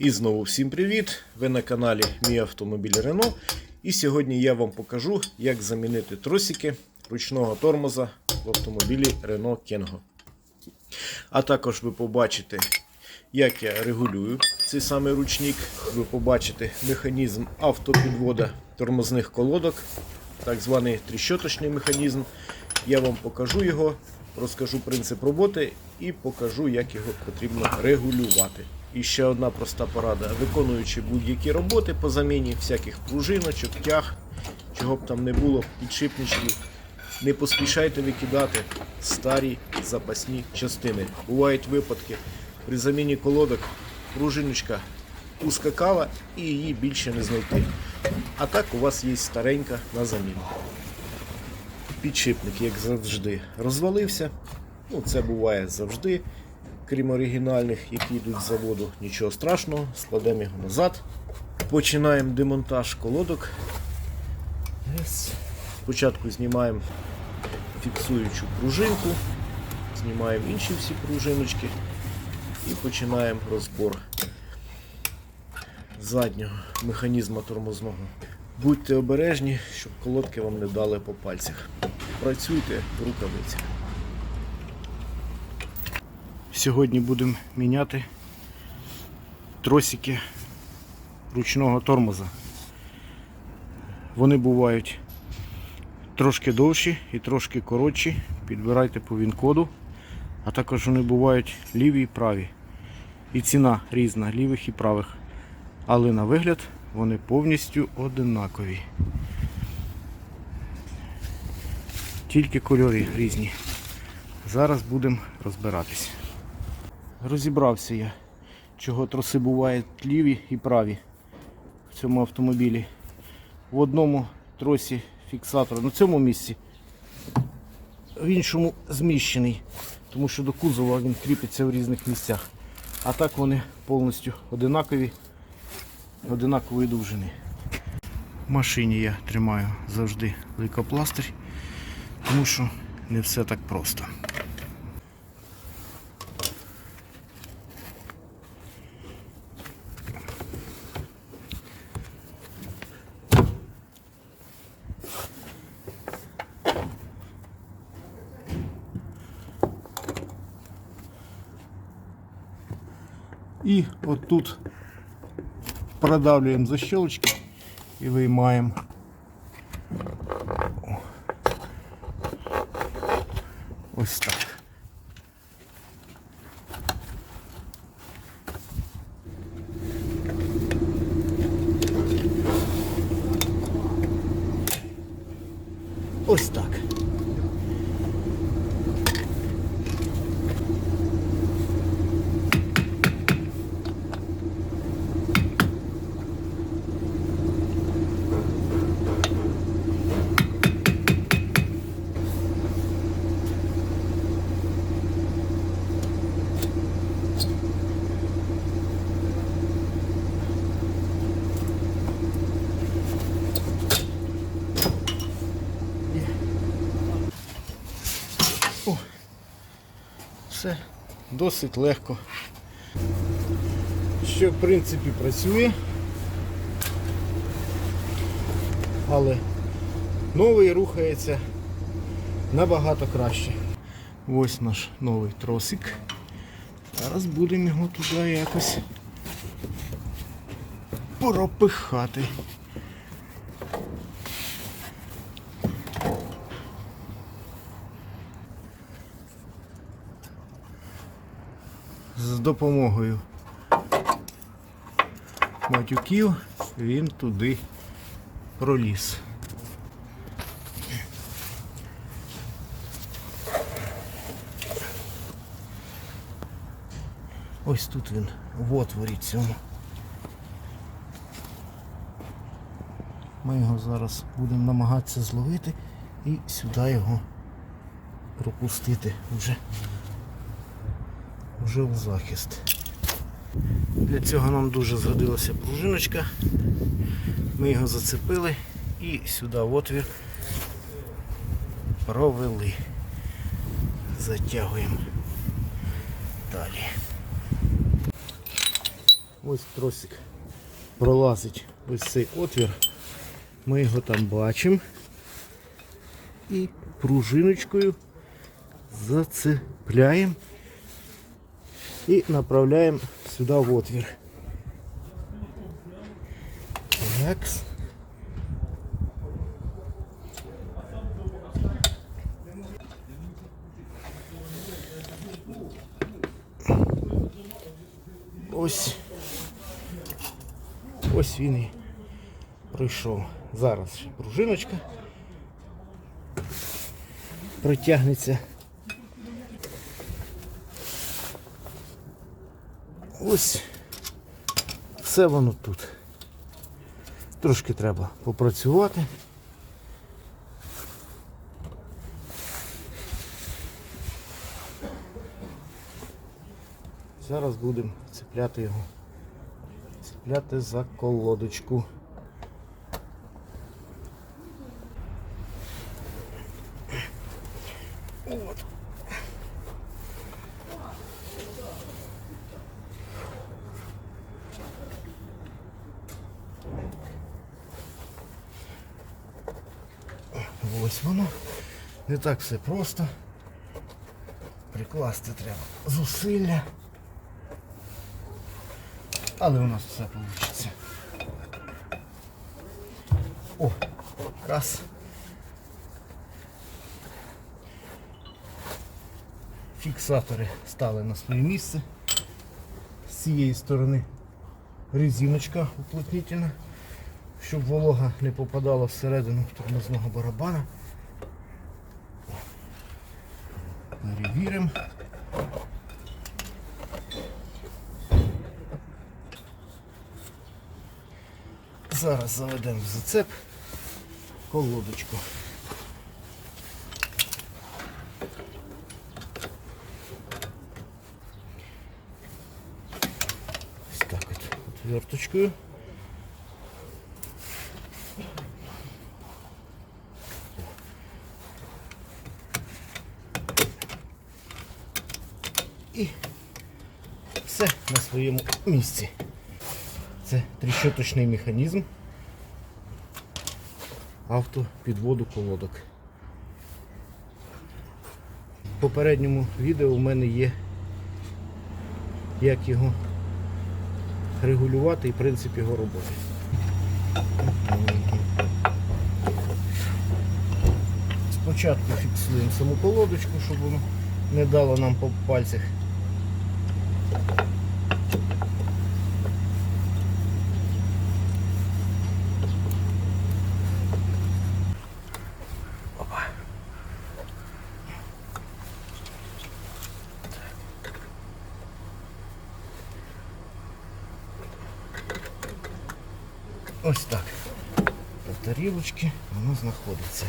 І знову всім привіт! Ви на каналі Мій автомобіль Рено. І сьогодні я вам покажу, як замінити тросики ручного тормоза в автомобілі Renault Kengo. А також ви побачите, як я регулюю цей самий ручник. Ви побачите механізм автопідвода тормозних колодок, так званий тріщоточний механізм. Я вам покажу його, розкажу принцип роботи і покажу, як його потрібно регулювати. І ще одна проста порада. Виконуючи будь-які роботи по заміні всяких пружиночок, тяг, чого б там не було, підшипничків, не поспішайте викидати старі запасні частини. Бувають випадки при заміні колодок пружиночка ускакала і її більше не знайти. А так у вас є старенька на заміну. Підшипник, як завжди, розвалився. Ну, це буває завжди, крім оригінальних, які йдуть з заводу. Нічого страшного, складемо його назад. Починаємо демонтаж колодок. Спочатку знімаємо фіксуючу пружинку, знімаємо інші всі пружиночки і починаємо розбор заднього механізму тормозного. Будьте обережні, щоб колодки вам не дали по пальцях. Працюйте в рукавицях. Сьогодні будемо міняти тросики ручного тормоза. Вони бувають трошки довші і трошки коротші. Підбирайте по він-коду. А також вони бувають ліві і праві. І ціна різна лівих і правих. Але на вигляд вони повністю одинакові. Тільки кольори різні. Зараз будемо розбиратись. Розібрався я, чого троси бувають ліві і праві в цьому автомобілі. В одному тросі фіксатор на цьому місці, в іншому зміщений, тому що до кузова він кріпиться в різних місцях. А так вони повністю одинакові, одинакової довжини. В машині я тримаю завжди лейкопластир, тому що не все так просто. І от тут продавлюємо защелочки і виймаємо. О. Ось так. Ось так. Досить легко. Ще в принципі працює. Але новий рухається набагато краще. Ось наш новий тросик. Зараз будемо його туди якось пропихати. З допомогою матюків він туди проліз. Ось тут він в отворі цьому. Ми його зараз будемо намагатися зловити і сюди його пропустити вже вже в захист. Для цього нам дуже згодилася пружиночка. Ми його зацепили і сюди в отвір провели. Затягуємо далі. Ось тросик пролазить ось цей отвір. Ми його там бачимо. І пружиночкою зацепляємо і направляємо сюди в отвір. Так. Ось. Ось він і прийшов. Зараз ще пружиночка протягнеться. Ось все воно тут. Трошки треба попрацювати. Зараз будемо цепляти його. Цепляти за колодочку. От. Ось воно. Не так все просто. Прикласти треба зусилля. Але у нас все вийде. О, раз. Фіксатори стали на своє місце. З цієї сторони резиночка уплотнительна, щоб волога не попадала всередину тормозного барабана. Перевіримо. Зараз заведемо в зацеп колодочку. Ось так от отверточкою. І все на своєму місці. Це тріщоточний механізм автопідводу колодок. В попередньому відео в мене є як його регулювати і принцип його роботи. Спочатку фіксуємо саму колодочку, щоб воно не дало нам по пальцях. Ось так. По тарілочці воно знаходиться.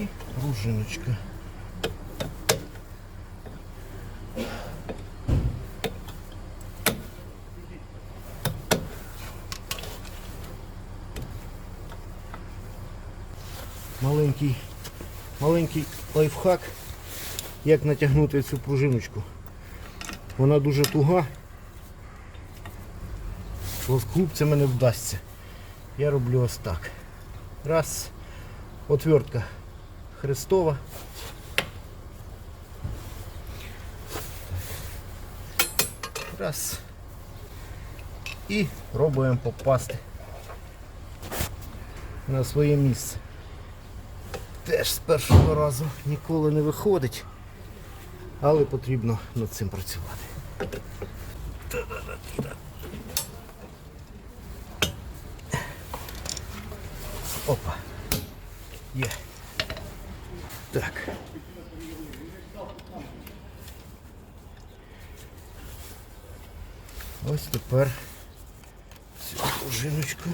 І пружиночка. Маленький, маленький лайфхак, як натягнути цю пружиночку. Вона дуже туга. Що з хлопцями не вдасться. Я роблю ось так. Раз. Отвертка хрестова. Раз. І пробуємо попасти на своє місце. Теж з першого разу ніколи не виходить але потрібно над цим працювати. Опа. Є. Так. Ось тепер цю пружиночку.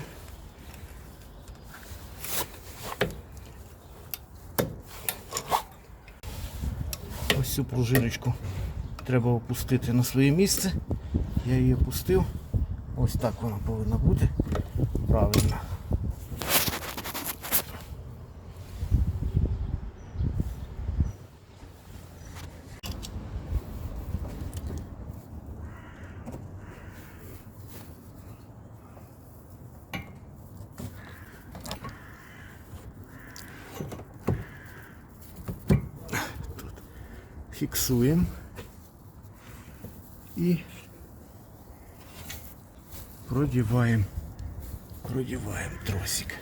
Цю пружиночку треба опустити на своє місце. Я її опустив. Ось так вона повинна бути. Правильно. фіксуємо і продіваємо, продіваємо тросик.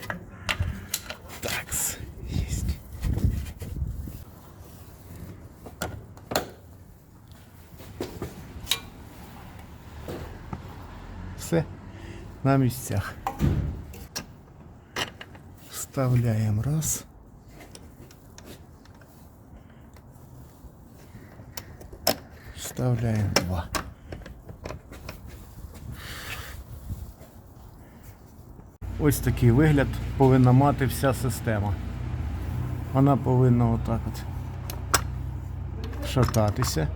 Такс, єсть. Все на місцях. Вставляємо раз. Вставляємо два. Ось такий вигляд повинна мати вся система. Вона повинна отак от шататися.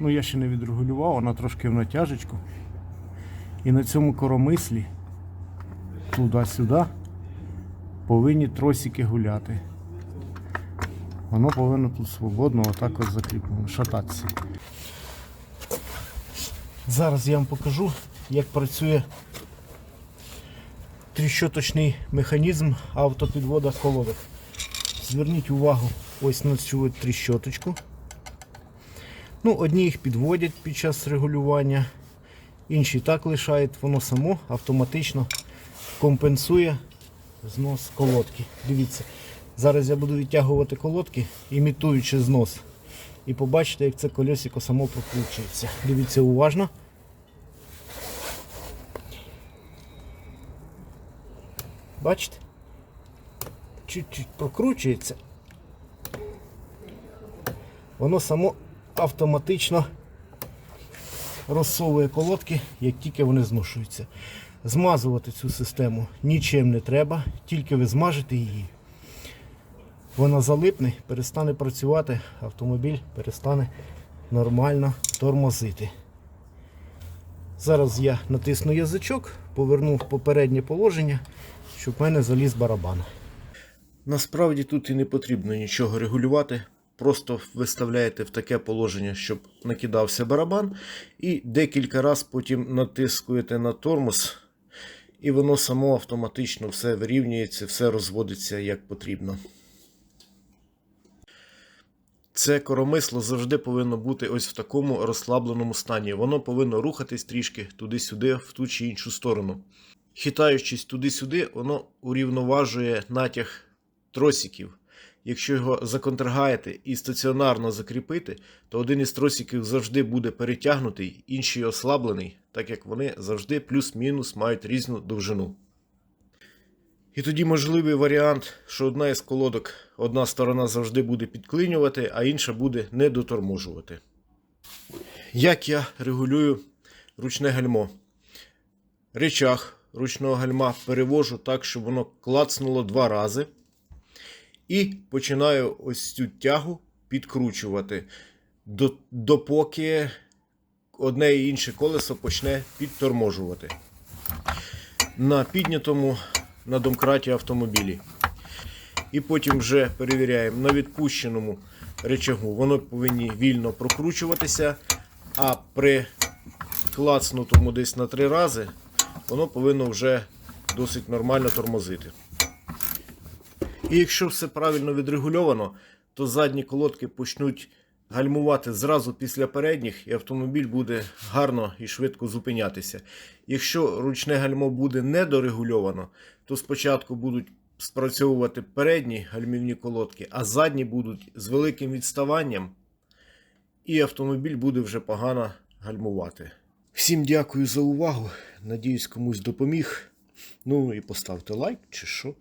Ну я ще не відрегулював, вона трошки в натяжечку. І на цьому коромислі туди-сюди повинні тросики гуляти. Воно повинно тут свободно отак от закріплено, шататися. Зараз я вам покажу, як працює тріщоточний механізм автопідвода колодок. Зверніть увагу ось на цю тріщоточку. Ну, одні їх підводять під час регулювання, інші так лишають, воно само автоматично компенсує знос колодки. Дивіться, зараз я буду відтягувати колодки, імітуючи знос. І побачите, як це колесико само прокручується. Дивіться уважно. Бачите? Чуть-чуть прокручується. Воно само автоматично розсовує колодки, як тільки вони зношуються. Змазувати цю систему нічим не треба, тільки ви змажете її. Вона залипне, перестане працювати, автомобіль перестане нормально тормозити. Зараз я натисну язичок, поверну в попереднє положення, щоб в мене заліз барабан. Насправді тут і не потрібно нічого регулювати. Просто виставляєте в таке положення, щоб накидався барабан, і декілька разів потім натискуєте на тормоз, і воно само автоматично все вирівнюється, все розводиться як потрібно. Це коромисло завжди повинно бути ось в такому розслабленому стані. Воно повинно рухатись трішки туди-сюди, в ту чи іншу сторону. Хитаючись туди-сюди, воно урівноважує натяг тросиків. Якщо його законтргаєте і стаціонарно закріпити, то один із тросиків завжди буде перетягнутий, інший ослаблений, так як вони завжди плюс-мінус мають різну довжину. І тоді можливий варіант, що одна із колодок, одна сторона завжди буде підклинювати, а інша буде не доторможувати. Як я регулюю ручне гальмо? Речах ручного гальма перевожу так, щоб воно клацнуло два рази. І починаю ось цю тягу підкручувати, до- допоки одне і інше колесо почне підторможувати. На піднятому на домкраті автомобілі. І потім вже перевіряємо на відпущеному речагу. Воно повинні вільно прокручуватися, а при клацнутому десь на три рази воно повинно вже досить нормально тормозити. І якщо все правильно відрегульовано, то задні колодки почнуть гальмувати зразу після передніх, і автомобіль буде гарно і швидко зупинятися. Якщо ручне гальмо буде недорегульовано, то спочатку будуть спрацьовувати передні гальмівні колодки, а задні будуть з великим відставанням, і автомобіль буде вже погано гальмувати. Всім дякую за увагу. Надіюсь, комусь допоміг. Ну і поставте лайк чи що.